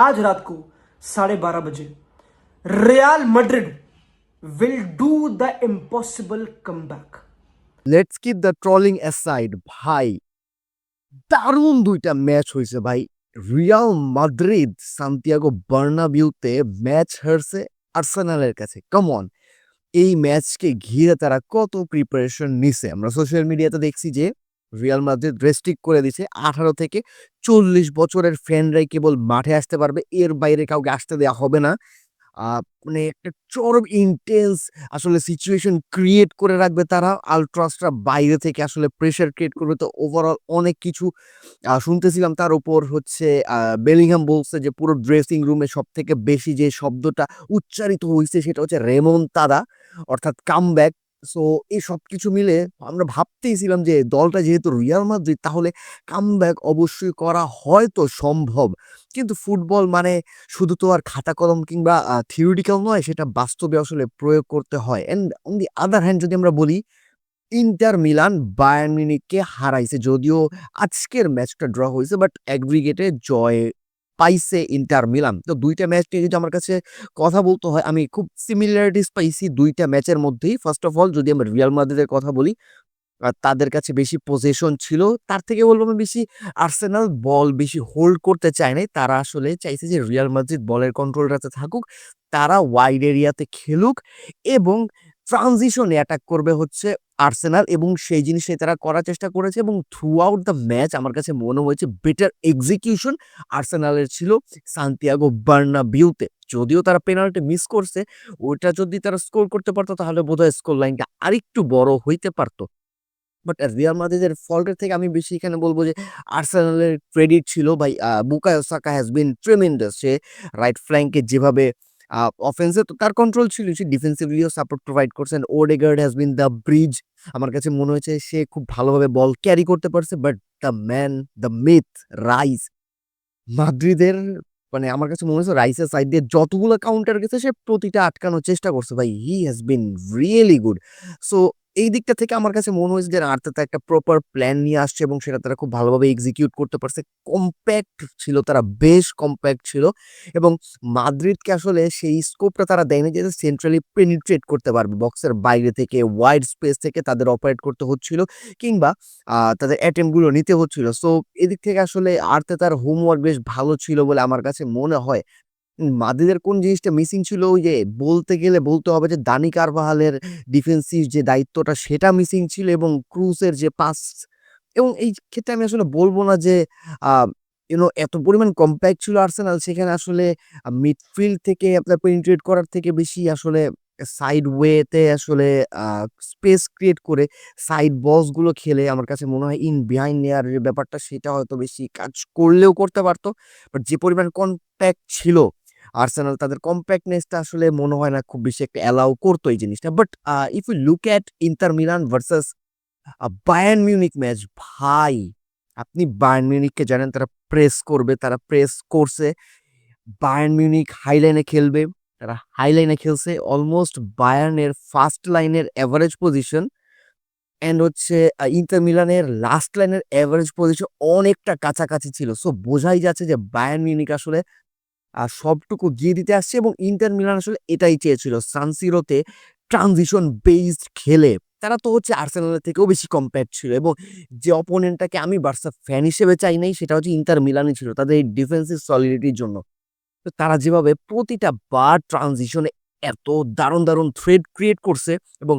आज रात को साढ़े बारह बजे Real Madrid will do the impossible comeback let's keep the trolling aside ভাই দারুণ দুইটা ম্যাচ হয়েছে ভাই রিয়াল মাদ্রিদ সান্তিয়াগো বার্নাবিউতে ম্যাচ হারছে আর্সেনালের কাছে কমন এই ম্যাচকে ঘিরে তারা কত প্রিপারেশন নিছে আমরা সোশ্যাল মিডিয়াতে দেখছি যে রিয়াল মাদ্রিদ রেস্ট্রিক্ট করে দিছে। আঠারো থেকে চল্লিশ বছরের ফ্যানরাই কেবল মাঠে আসতে পারবে, এর বাইরে কাউকে আসতে দেওয়া হবে না। মানে একটা চরম ইন্টেন্স আসলে সিচুয়েশন ক্রিয়েট করে রাখবে তারা। আলট্রাসরা বাইরে থেকে আসলে প্রেশার ক্রিয়েট করবে। তো ওভারঅল অনেক কিছু শুনতেছিলাম। তার উপর হচ্ছে বেলিংহাম বলছে যে পুরো ড্রেসিং রুমে সব থেকে বেশি যে শব্দটা উচ্চারিত হয়েছে সেটা হচ্ছে রেমন তাদা অর্থাৎ কামব্যাক সো এই সব কিছু মিলে আমরা ভাবতেইছিলাম যে, দলটা যেহেতু রিয়াল মাদ্রিদ তাহলে কামব্যাক অবশ্যই করা হয়তো সম্ভব। কিন্তু ফুটবল মানে শুধু তো আর খাতা কলম কিংবা থিওরিটিক্যাল নয়, সেটা বাস্তবে আসলে প্রয়োগ করতে হয়। And on the other hand যদি আমরা বলি ইন্টার মিলান বায়ার্ন মিউনিখকে হারাইছে, যদিও আজকের ম্যাচটা ড্র হয়েছে বাট অ্যাগ্রিগেটে জয় পাইছে ইন্টার মিলান। তো দুইটা ম্যাচ নিয়ে যদি আমার কাছে কথা বলতে হয়, আমি খুব সিমিলারিটিস পাইছি দুইটা ম্যাচের মধ্যেই। ফার্স্ট অফ অল যদি আমরা রিয়াল মাদ্রিদের কথা বলি তাদের কাছে বেশি পজিশন ছিল, তার থেকে বলব আমি বেশি আর্সেনাল বল বেশি হোল্ড করতে চায় নাই। তারা আসলে চাইছে যে রিয়াল মাদ্রিদ বলের কন্ট্রোলটাতে থাকুক, তারা ওয়াইড এরিয়াতে খেলুক এবং ট্রানজিশনে অ্যাটাক করবে হচ্ছে আর্সেনাল এবং সেই জিনিসটাই তারা করার চেষ্টা করেছে এবং থ্রু আউট দ্য ম্যাচ আমার কাছে মনে হয়েছে বেটার এক্সিকিউশন আর্সেনালের ছিল সান্তিয়াগো বার্না বিউতে যদিও তারা পেনাল্টি মিস করছে, ওইটা যদি তারা স্কোর করতে পারতো তাহলে বোধহয় স্কোর লাইনটা আরেকটু বড় হইতে পারতো। বাট রিয়াল মাদ্রিদের ফল্টের থেকে আমি বেশি এখানে বলব যে আর্সেনালের ক্রেডিট ছিল ভাই Bukayo Saka has been tremendous say right ফ্ল্যাঙ্কে যেভাবে অফেন্সে তো তার কন্ট্রোল ছিল, সে ডিফেন্সিভলিও সাপোর্ট প্রোভাইড করছেন Odegaard has been the bridge আমার কাছে মনে হয়েছে সে খুব ভালোভাবে বল ক্যারি করতে পারছে but the man the myth Rice মাদ্রিদের মানে আমার কাছে মনে হচ্ছে রাইসের সাইড দিয়ে যতগুলো কাউন্টার গেছে, সে প্রতিটা আটকানোর চেষ্টা করছে। ভাই he has been really good so এই দিকটা থেকে আমার কাছে মনে হয়েছে যে আর্তেতা একটা প্রপার প্ল্যান নিয়ে আসছে এবং সেটা তারা খুব ভালোভাবে এক্সিকিউট করতে পারছে। কম্প্যাক্ট ছিল, তারা বেশ কম্প্যাক্ট ছিল এবং মাদ্রিদকে আসলে সেই স্কোপটা তারা দেয়নি যে সেন্ট্রালি পেনিট্রেট করতে পারবে। বক্সের বাইরে থেকে ওয়াইড স্পেস থেকে তাদের অপারেট করতে হচ্ছিল কিংবা তাদের অ্যাটেম্পগুলো নিতে হচ্ছিল। সো এদিক থেকে আসলে আর্তেতার হোমওয়ার্ক বেশ ভালো ছিল বলে আমার কাছে মনে হয়। মাদ্রিদের কোন জিনিসটা মিসিং ছিল? ওই যে বলতে গেলে বলতে হবে যে দানি কারবাহালের ডিফেন্সিভ যে দায়িত্বটা সেটা মিসিং ছিল এবং ক্রুজের যে পাস এবং এই ক্ষেত্রে আমি আসলে বলব না যে ইউনো এত পরিমাণ কম্প্যাক্ট ছিল আর্সেনাল। সেখানে আসলে মিডফিল্ড থেকে আপনার পেনিট্রেট করার থেকে বেশি আসলে সাইড ওয়েতে আসলে স্পেস ক্রিয়েট করে সাইড বসগুলো খেলে আমার কাছে মনে হয় ইন বিহাইন্ড নেয়ার যে ব্যাপারটা সেটা হয়তো বেশি কাজ করলেও করতে পারতো। বাট যে পরিমাণ কম্প্যাক্ট ছিল আর্সেনাল তাদের কম্প্যাক্টনেসটা আসলে মনে হয় না খুব বেশি একটা অ্যালাউ করতো এই জিনিসটা। But if you look at Inter Milan versus Bayern Munich match ভাই, আপনি বায়ার্ন মিউনিককে জানেন তারা প্রেস করবে, তারা প্রেস করছে। বায়ার্ন মিউনিক হাইলাইনে খেলবে, তারা হাইলাইনে খেলছে অলমোস্ট বায়ার্নের ফার্স্ট লাইনের অ্যাভারেজ পজিশন অ্যান্ড হচ্ছে ইন্টার মিলানের লাস্ট লাইনের অ্যাভারেজ পজিশন অনেকটা কাছাকাছি ছিল। সো বোঝাই যাচ্ছে যে বায়ার্ন মিউনিক আসলে আহ, সবটুকু দিয়ে দিতে আসছে এবং ইন্টার মিলান আসলে এটাই চেয়েছিল সানসিরোতে ট্রানজিশন বেসড খেলে। তারা তো হচ্ছে আর্সেনালের থেকেও বেশি কম্প্যাক্ট ছিল এবং যে অপোনেন্টটাকে আমি বার্সা ফ্যান হিসেবে চাই নাই সেটা হচ্ছে ইন্টার মিলানই ছিল তাদের এই ডিফেন্সিভ সলিডিটির জন্য। তো তারা যেভাবে প্রতিটা বার ট্রানজিশনে এত দারুণ দারুণ থ্রেড ক্রিয়েট করছে এবং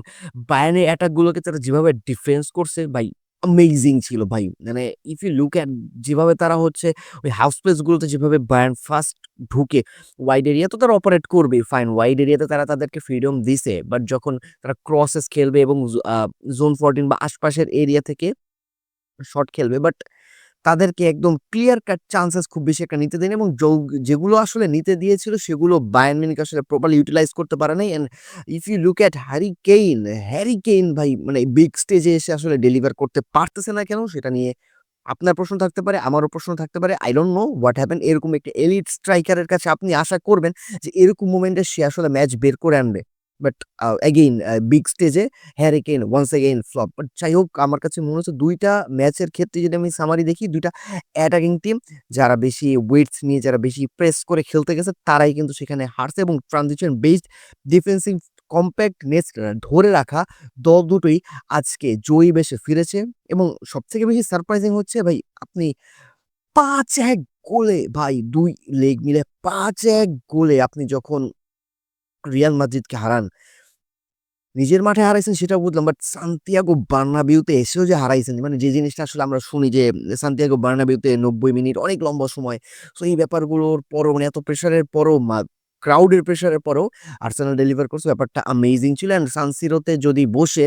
বায়ানের অ্যাটাকগুলোকে তারা যেভাবে ডিফেন্স করছে ভাই অ্যামেজিং ছিল ভাই। মানে ইফ ইউ লুক অ্যাট যেভাবে তারা হচ্ছে ওই হাউস প্লেসগুলোতে যেভাবে ব্যান্ড ফার্স্ট ঢুকে ওয়াইড এরিয়া তো তারা অপারেট করবে ফাইন ওয়াইড এরিয়াতে তারা তাদেরকে ফ্রিডম দিছে। বাট যখন তারা ক্রসেস খেলবে এবং জোন ফোরটিন বা আশপাশের এরিয়া থেকে শট খেলবে বাট তাদেরকে একদম ক্লিয়ার কাট চান্সেস খুব বেশি একটা নিতে দেয়নি এবং যেগুলো আসলে নিতে দিয়েছিল সেগুলো বায়ান মিউনিক আসলে প্রপারলি ইউটিলাইজ করতে পারে নাই and if you look at Harry Kane Harry Kane ভাই মানে বিগ স্টেজে এসে আসলে ডেলিভার করতে পারতেছে না কেন সেটা নিয়ে আপনার প্রশ্ন থাকতে পারে, আমারও প্রশ্ন থাকতে পারে I don't know what happen এরকম একটা এলিট স্ট্রাইকারের কাছে আপনি আশা করবেন যে এরকম মোমেন্টে সে আসলে ম্যাচ বের করে আনবে। বাট অ্যাগেইন বিগ স্টেজে Harry Kane once again flop but যাই হোক আমার কাছে মনে হচ্ছে দুইটা ম্যাচের ক্ষেত্রে যদি আমি সামারি দেখি, দুইটা অ্যাটাকিং টিম যারা বেশি ওয়েটস নিয়ে, যারা বেশি প্রেস করে খেলতে গেছে, তারাই কিন্তু সেখানে হারছে এবং transition based defensive compactness ধরে রাখা দল দুটোই আজকে জয়ী বেশে ফিরেছে। এবং সবথেকে বেশি সারপ্রাইজিং হচ্ছে, ভাই, আপনি পাঁচ এক গোলে, ভাই, দুই লেগ মিলে পাঁচ এক গোলে আপনি যখন রিয়াল মাদ্রিদকে হারান। নিজের মাঠে হারাইছেন সেটা বুঝলাম বাট সান্তিয়াগো বার্নাবিউতে এসেও যে হারাইছেন মানে যে জিনিসটা আসলে আমরা শুনি যে সান্তিয়াগো বার্নাবিউতে নব্বই মিনিট অনেক লম্বা সময় সো এই ব্যাপারগুলোর পরও মানে এত প্রেশারের পরও ক্রাউডের প্রেশারের পরও আর্সেনাল ডেলিভার করছে, ব্যাপারটা আমেজিং ছিল অ্যান্ড সানসিরোতে যদি বসে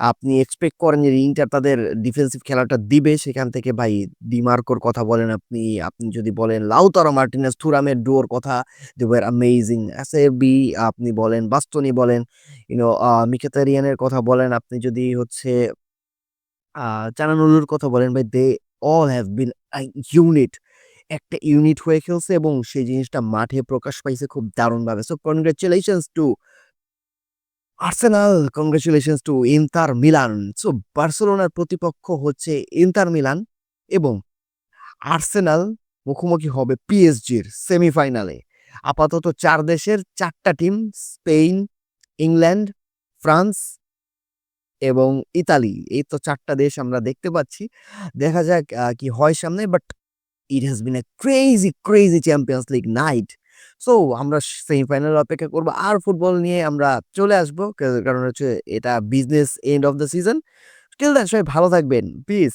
আপনি এক্সপেক্ট করেন যে, ইন্টার তাদের ডিফেন্সিভ খেলাটা দিবে। সেখান থেকে ভাই ডিমার্কোর কথা বলেন আপনি আপনি যদি বলেন, লাউতারো মার্টিনেস থুরামের ডোর কথা দে ওয়ার অ্যামেজিং বি আপনি বলেন, বাস্তনি বলেন ইউনো মিকেতারিয়ানের কথা বলেন, আপনি যদি হচ্ছে চানানুলুর কথা বলেন, ভাই they all have been unit একটা ইউনিট হয়ে খেলছে এবং সেই জিনিসটা মাঠে প্রকাশ পাইছে খুব দারুণভাবে। So congratulations to Arsenal congratulations to Inter Milan so বার্সেলোনার প্রতিপক্ষ হচ্ছে ইন্টার মিলান এবং আর্সেনাল মুখোমুখি হবে পিএসজির সেমিফাইনালে আপাতত চার দেশের চারটা টিম স্পেন ইংল্যান্ড ফ্রান্স এবং ইতালি এই তো চারটা দেশ আমরা দেখতে পাচ্ছি। দেখা যাক কি হয় সামনে but it has been a crazy crazy Champions League night so আমরা সেমিফাইনাল অপেক্ষা করব। আর ফুটবল নিয়ে আমরা চলে আসব। কারণ হচ্ছে এটা business end of the season till that সবাই ভালো থাকবেন। পিস